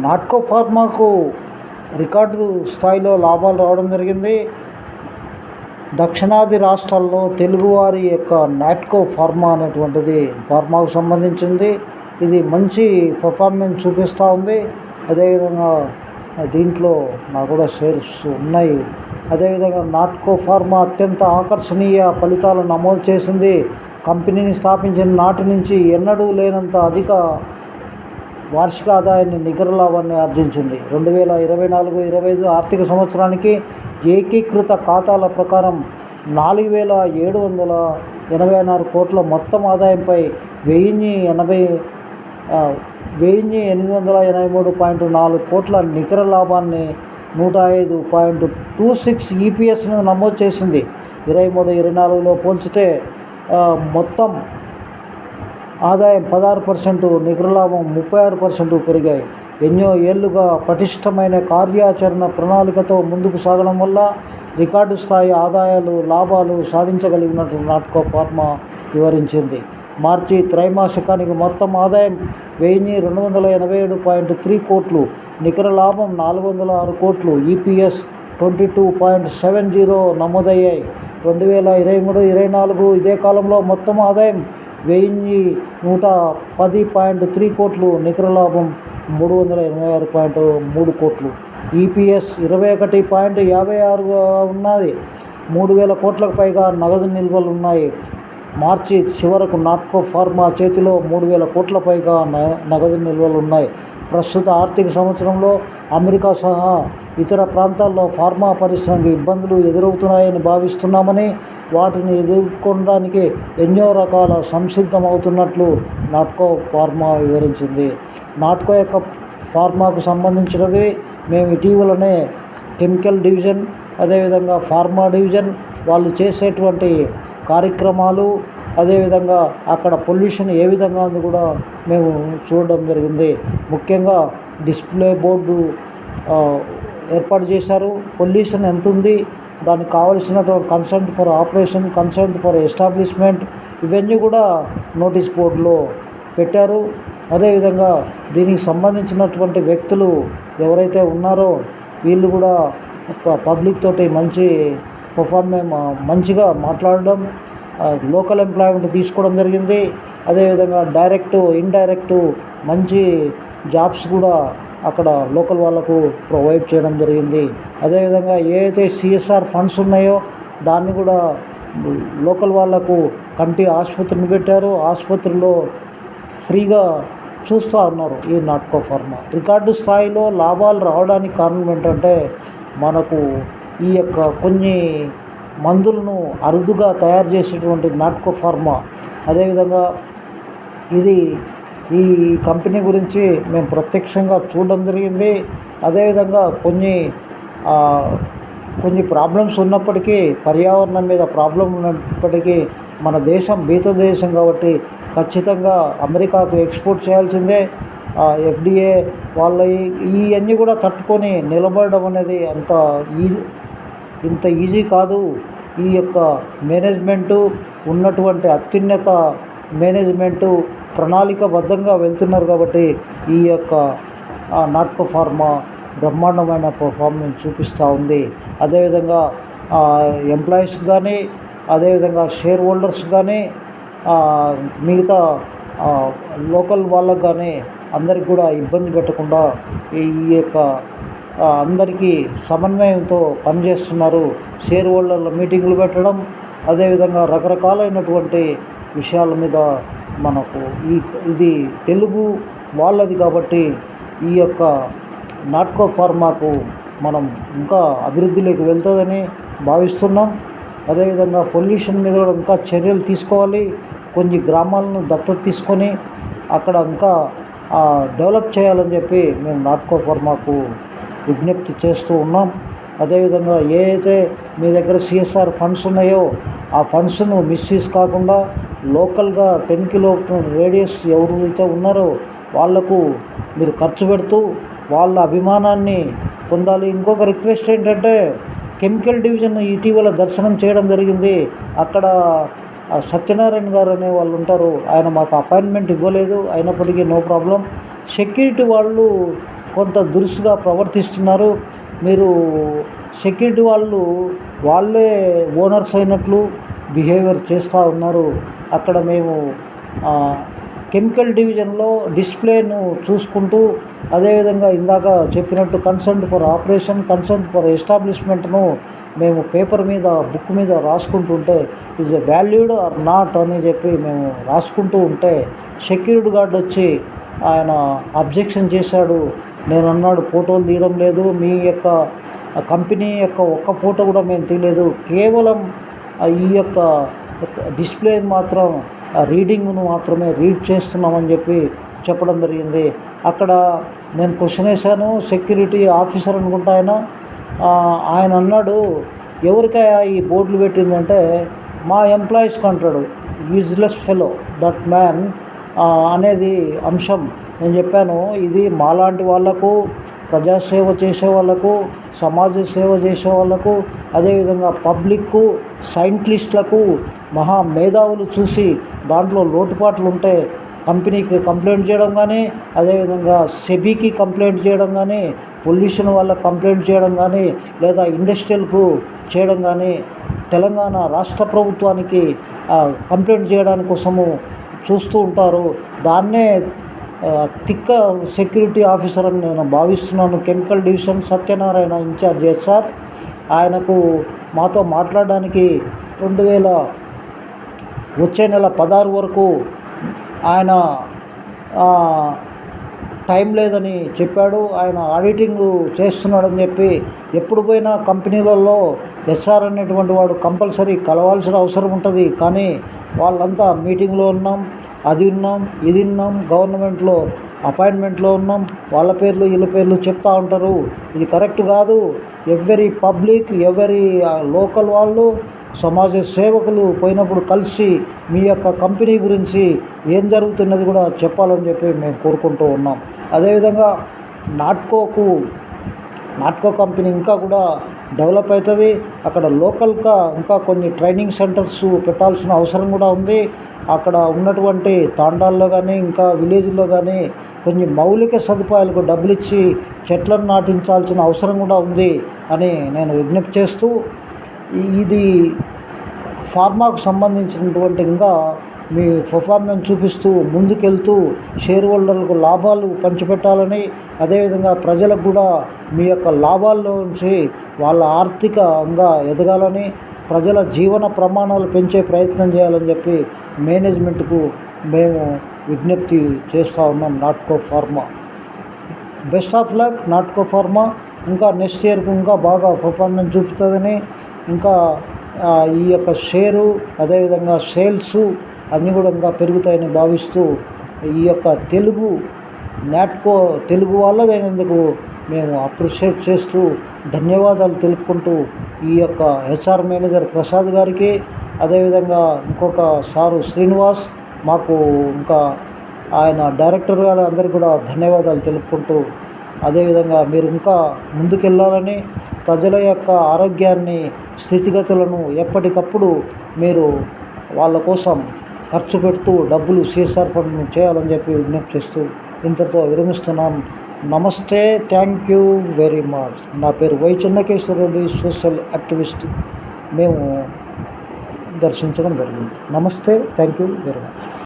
Natco ఫార్మాకు record స్థాయిలో లాభాలు రావడం జరిగింది. దక్షిణాది రాష్ట్రాల్లో తెలుగువారి యొక్క నాట్కో ఫార్మా అనేటువంటిది ఫార్మాకు సంబంధించింది. ఇది మంచి పర్ఫార్మెన్స్ చూపిస్తూ ఉంది. అదేవిధంగా దీంట్లో నాకు కూడా షేర్స్ ఉన్నాయి. అదేవిధంగా నాట్కో ఫార్మా అత్యంత ఆకర్షణీయ ఫలితాలు నమోదు చేసింది. కంపెనీని స్థాపించిన నాటి నుంచి ఎన్నడూ లేనంత అధిక వార్షిక ఆదాయాన్ని నికర లాభాన్ని ఆర్జించింది. రెండు వేల ఇరవై నాలుగు ఇరవై ఐదు ఆర్థిక సంవత్సరానికి ఏకీకృత ఖాతాల ప్రకారం నాలుగు వేల ఏడు వందల ఎనభై నాలుగు కోట్ల మొత్తం ఆదాయంపై వెయ్యి ఎనభై వెయ్యి ఎనిమిది వందల ఎనభై మూడు పాయింట్ నాలుగు కోట్ల నికర లాభాన్ని నూట ఐదు పాయింట్ టూ సిక్స్ ఈపీఎస్ను నమోదు చేసింది. ఇరవై మూడు ఇరవై నాలుగులో పోల్చితే మొత్తం ఆదాయం పదహారు పర్సెంట్ నికర లాభం ముప్పై ఆరు పర్సెంట్ పెరిగాయి. ఎన్నో ఏళ్ళుగా పటిష్టమైన కార్యాచరణ ప్రణాళికతో ముందుకు సాగడం వల్ల రికార్డు స్థాయి ఆదాయాలు లాభాలు సాధించగలిగినట్టు నాట్కో ఫార్మా వివరించింది. మార్చి త్రైమాసికానికి మొత్తం ఆదాయం వెయ్యి రెండు వందల ఎనభై ఏడు పాయింట్ త్రీ కోట్లు నికర లాభం నాలుగు వందల ఆరు కోట్లు EPS twenty two point seven zero నమోదయ్యాయి. రెండు వేల ఇరవై మూడు ఇరవై నాలుగు ఇదే కాలంలో మొత్తం ఆదాయం వెయ్యి నూట పది పాయింట్ త్రీ కోట్లు నికర లాభం మూడు వందల ఎనభై ఆరు పాయింట్ మూడు కోట్లు. ఈపీఎస్ ఇరవై ఒకటి పాయింట్ యాభై ఆరుగా ఉన్నది. మూడు వేల కోట్లకు పైగా నగదు నిల్వలు ఉన్నాయి. మార్చి చివరకు నాట్కో ఫార్మా చేతిలో మూడు వేల కోట్ల పైగా న- నగదు నిల్వలు ఉన్నాయి ప్రస్తుత ఆర్థిక సంవత్సరంలో అమెరికా సహా ఇతర ప్రాంతాల్లో ఫార్మా పరిశ్రమకి ఇబ్బందులు ఎదురవుతున్నాయని భావిస్తున్నామని వాటిని ఎదుర్కొనడానికి ఎన్నో రకాల సంసిద్ధమవుతున్నట్లు నాట్కో ఫార్మా వివరించింది. నాట్కో యొక్క ఫార్మాకు సంబంధించినది మేము ఇటీవలనే కెమికల్ డివిజన్ అదేవిధంగా ఫార్మా డివిజన్ వాళ్ళు చేసేటువంటి కార్యక్రమాలు అదేవిధంగా అక్కడ పొల్యూషన్ ఏ విధంగా ఉంది కూడా మేము చూడడం జరిగింది. ముఖ్యంగా డిస్ప్లే బోర్డు ఏర్పాటు చేశారు. పొల్యూషన్ ఎంత ఉంది దానికి కావలసినటువంటి consult for operation consult for establishment ఇవన్నీ కూడా నోటీస్ బోర్డులో పెట్టారు. అదేవిధంగా దీనికి సంబంధించినటువంటి వ్యక్తులు ఎవరైతే ఉన్నారో వీళ్ళు కూడా ప- పబ్లిక్ తోటి మంచి పర్ఫార్మెన్స్ మంచిగా మాట్లాడడం లోకల్ ఎంప్లాయ్మెంట్ తీసుకోవడం జరిగింది. అదేవిధంగా డైరెక్ట్ ఇండైరెక్టు మంచి జాబ్స్ కూడా అక్కడ లోకల్ వాళ్ళకు ప్రొవైడ్ చేయడం జరిగింది. అదేవిధంగా ఏదైతే సిఎస్ఆర్ ఫండ్స్ ఉన్నాయో దాన్ని కూడా లోకల్ వాళ్ళకు కంటి ఆసుపత్రిని పెట్టారు. ఆసుపత్రిలో ఫ్రీగా చూస్తూ ఉన్నారు ఈ నాట్కో ఫార్మా. రికార్డు స్థాయిలో లాభాలు రావడానికి కారణం ఏంటంటే మనకు ఈ యొక్క కొన్ని మందులను అరుదుగా తయారు చేసేటువంటి నాట్కో ఫార్మా. అదేవిధంగా ఇది ఈ కంపెనీ గురించి మేము ప్రత్యక్షంగా చూడడం జరిగింది. అదేవిధంగా కొన్ని కొన్ని ప్రాబ్లమ్స్ ఉన్నప్పటికీ పర్యావరణం మీద ప్రాబ్లం ఉన్నప్పటికీ మన దేశం బీత దేశం కాబట్టి ఖచ్చితంగా అమెరికాకు ఎక్స్పోర్ట్ చేయాల్సిందే. ఎఫ్డిఏ వాళ్ళ ఇవన్నీ కూడా తట్టుకొని నిలబడడం అనేది అంత ఈజీ ఇంత ఈజీ కాదు. ఈ యొక్క మేనేజ్మెంటు ఉన్నటువంటి అత్యున్నత మేనేజ్మెంటు ప్రణాళికబద్ధంగా వెళ్తున్నారు కాబట్టి ఈ యొక్క నాట్క నాట్కో ఫార్మా బ్రహ్మాండమైన పర్ఫార్మెన్స్ చూపిస్తూ ఉంది. అదేవిధంగా ఎంప్లాయీస్ కానీ అదేవిధంగా షేర్ హోల్డర్స్ కానీ మిగతా లోకల్ వాళ్ళకు కానీ అందరికి కూడా ఇబ్బంది పెట్టకుండా ఈ యొక్క అందరికీ సమన్వయంతో పనిచేస్తున్నారు. షేర్ హోల్డర్ల మీటింగులు పెట్టడం అదేవిధంగా రకరకాలైనటువంటి విషయాల మీద మనకు ఈ ఇది తెలుగు వాళ్ళది కాబట్టి ఈ యొక్క నాట్కో ఫార్మాకు మనం ఇంకా అభివృద్ధిలోకి వెళ్తుందని భావిస్తున్నాం. అదేవిధంగా పొల్యూషన్ మీద కూడా ఇంకా చర్యలు తీసుకోవాలి. కొన్ని గ్రామాలను దత్తత తీసుకొని అక్కడ ఇంకా డెవలప్ చేయాలని చెప్పి మేము నాట్కో ఫార్మాకు విజ్ఞప్తి చేస్తూ ఉన్నాం. అదేవిధంగా ఏ అయితే మీ దగ్గర సిఎస్ఆర్ ఫండ్స్ ఉన్నాయో ఆ ఫండ్స్ను మిస్యూజ్ కాకుండా లోకల్గా టెన్ కిలో రేడియస్ ఎవరైతే ఉన్నారో వాళ్ళకు మీరు ఖర్చు పెడుతూ వాళ్ళ అభిమానాన్ని పొందాలి. ఇంకొక రిక్వెస్ట్ ఏంటంటే కెమికల్ డివిజన్ ఇటీవల దర్శనం చేయడం జరిగింది. అక్కడ సత్యనారాయణ గారు అనే వాళ్ళు ఉంటారు. ఆయన మాకు అపాయింట్మెంట్ ఇవ్వలేదు. అయినప్పటికీ నో ప్రాబ్లం. సెక్యూరిటీ వాళ్ళు కొంత దురుసుగా ప్రవర్తిస్తున్నారు. మీరు సెక్యూరిటీ వాళ్ళు వాళ్ళే ఓనర్స్ అయినట్లు బిహేవియర్ చేస్తూ ఉన్నారు. అక్కడ మేము కెమికల్ డివిజన్లో డిస్ప్లేను చూసుకుంటూ అదేవిధంగా ఇందాక చెప్పినట్టు consult for operation consult for ఎస్టాబ్లిష్మెంట్ను మేము పేపర్ మీద బుక్ మీద రాసుకుంటుంటే is a valued or not? అని చెప్పి మేము రాసుకుంటూ ఉంటే సెక్యూరిటీ గార్డ్ వచ్చి ఆయన అబ్జెక్షన్ చేశాడు. నేను అన్నాడు ఫోటోలు తీయడం లేదు మీ యొక్క కంపెనీ యొక్క ఒక్క ఫోటో కూడా మేము తీయలేదు. కేవలం ఈ యొక్క డిస్ప్లే మాత్రం రీడింగ్ను మాత్రమే రీడ్ చేస్తున్నామని చెప్పి చెప్పడం జరిగింది. అక్కడ నేను క్వశ్చన్ వేశాను సెక్యూరిటీ ఆఫీసర్ అనుకుంటా ఆయన. ఆయన అన్నాడు ఎవరికైనా ఈ బోర్డులు పెట్టిందంటే మా ఎంప్లాయీస్కి అంటాడు యూజ్లెస్ ఫెలో దట్ మ్యాన్ అనేది అంశం. నేను చెప్పాను ఇది మాలాంటి వాళ్ళకు ప్రజాసేవ చేసే వాళ్ళకు సమాజ సేవ చేసే వాళ్ళకు అదేవిధంగా పబ్లిక్కు సైంటిస్టులకు మహా మేధావులు చూసి దాంట్లో లోటుపాట్లు ఉంటే కంపెనీకి కంప్లైంట్ చేయడం కానీ అదేవిధంగా సెబీకి కంప్లైంట్ చేయడం కానీ పొల్యూషన్ వల్ల కంప్లైంట్ చేయడం కానీ లేదా ఇండస్ట్రియల్కు చేయడం కానీ తెలంగాణ రాష్ట్ర ప్రభుత్వానికి కంప్లైంట్ చేయడానికి కోసము చూస్తూ ఉంటారు. దాన్నే తిక్క సెక్యూరిటీ ఆఫీసర్ అని నేను భావిస్తున్నాను. Chemical division Satyanarayana in charge sir ఆయనకు మాతో మాట్లాడడానికి రెండు వేల వచ్చే నెల పదహారు వరకు ఆయన టైం లేదని చెప్పాడు. ఆయన ఆడిటింగ్ చేస్తున్నాడని చెప్పి ఎప్పుడు పోయినా కంపెనీలలో హెచ్ఆర్ అనేటువంటి వాడు కంపల్సరీ కలవాల్సిన అవసరం ఉంటుంది. కానీ వాళ్ళంతా మీటింగ్లో ఉన్నాం అది ఉన్నాం ఇది ఉన్నాం గవర్నమెంట్లో అపాయింట్మెంట్లో ఉన్నాం వాళ్ళ పేర్లు వీళ్ళ పేర్లు చెప్తా ఉంటారు. ఇది కరెక్ట్ కాదు. ఎవరి పబ్లిక్ ఎవరి లోకల్ వాళ్ళు సమాజ సేవకులు పోయినప్పుడు కలిసి మీ యొక్క కంపెనీ గురించి ఏం జరుగుతున్నది కూడా చెప్పాలని చెప్పి మేము కోరుకుంటూ ఉన్నాం. అదేవిధంగా నాట్కోకు నాట్కో కంపెనీ ఇంకా కూడా డెవలప్ అవుతుంది. అక్కడ లోకల్గా ఇంకా కొన్ని ట్రైనింగ్ సెంటర్స్ పెట్టాల్సిన అవసరం కూడా ఉంది. అక్కడ ఉన్నటువంటి తాండాల్లో కానీ ఇంకా విలేజ్లో కానీ కొన్ని మౌలిక సదుపాయాలకు డబ్బులు ఇచ్చి చెట్లను నాటించాల్సిన అవసరం కూడా ఉంది అని నేను విజ్ఞప్తి చేస్తూ ఇది ఫార్మాకు సంబంధించినటువంటి ఇంకా మీ పర్ఫార్మెన్స్ చూపిస్తూ ముందుకెళ్తూ షేర్ హోల్డర్లకు లాభాలు పంచిపెట్టాలని అదేవిధంగా ప్రజలకు కూడా మీ యొక్క లాభాల్లో నుంచి వాళ్ళ ఆర్థికంగా ఎదగాలని ప్రజల జీవన ప్రమాణాలు పెంచే ప్రయత్నం చేయాలని చెప్పి మేనేజ్మెంట్కు మేము విజ్ఞప్తి చేస్తూ ఉన్నాం Natco pharma. Best of luck Natco pharma. ఇంకా నెక్స్ట్ ఇయర్కి ఇంకా బాగా పర్ఫార్మెన్స్ చూపుతుందని ఇంకా ఈ యొక్క షేరు అదేవిధంగా సేల్స్ అనుగుణంగా కూడా ఇంకా పెరుగుతాయని భావిస్తూ ఈ యొక్క తెలుగు నాట్కో తెలుగు వాళ్ళదైనందుకు మేము అప్రిషియేట్ చేస్తూ ధన్యవాదాలు తెలుపుకుంటూ ఈ యొక్క హెచ్ఆర్ మేనేజర్ ప్రసాద్ గారికి అదేవిధంగా ఇంకొక సారు శ్రీనివాస్ మాకు ఇంకా ఆయన డైరెక్టర్ గారు అందరికీ కూడా ధన్యవాదాలు తెలుపుకుంటూ అదేవిధంగా మీరు ఇంకా ముందుకెళ్ళాలని ప్రజల యొక్క ఆరోగ్యాన్ని స్థితిగతులను ఎప్పటికప్పుడు మీరు వాళ్ళ కోసం ఖర్చు పెడుతూ డబ్బులు సీసార్ పనులు చేయాలని చెప్పి విజ్ఞప్తి చేస్తూ ఇంతతో విరమిస్తున్నాను నమస్తే థ్యాంక్ యూ వెరీ మచ్. నా పేరు Y Chennakeshwara Reddy social activist. మేము దర్శించడం జరిగింది. నమస్తే థ్యాంక్ యూ వెరీ మచ్.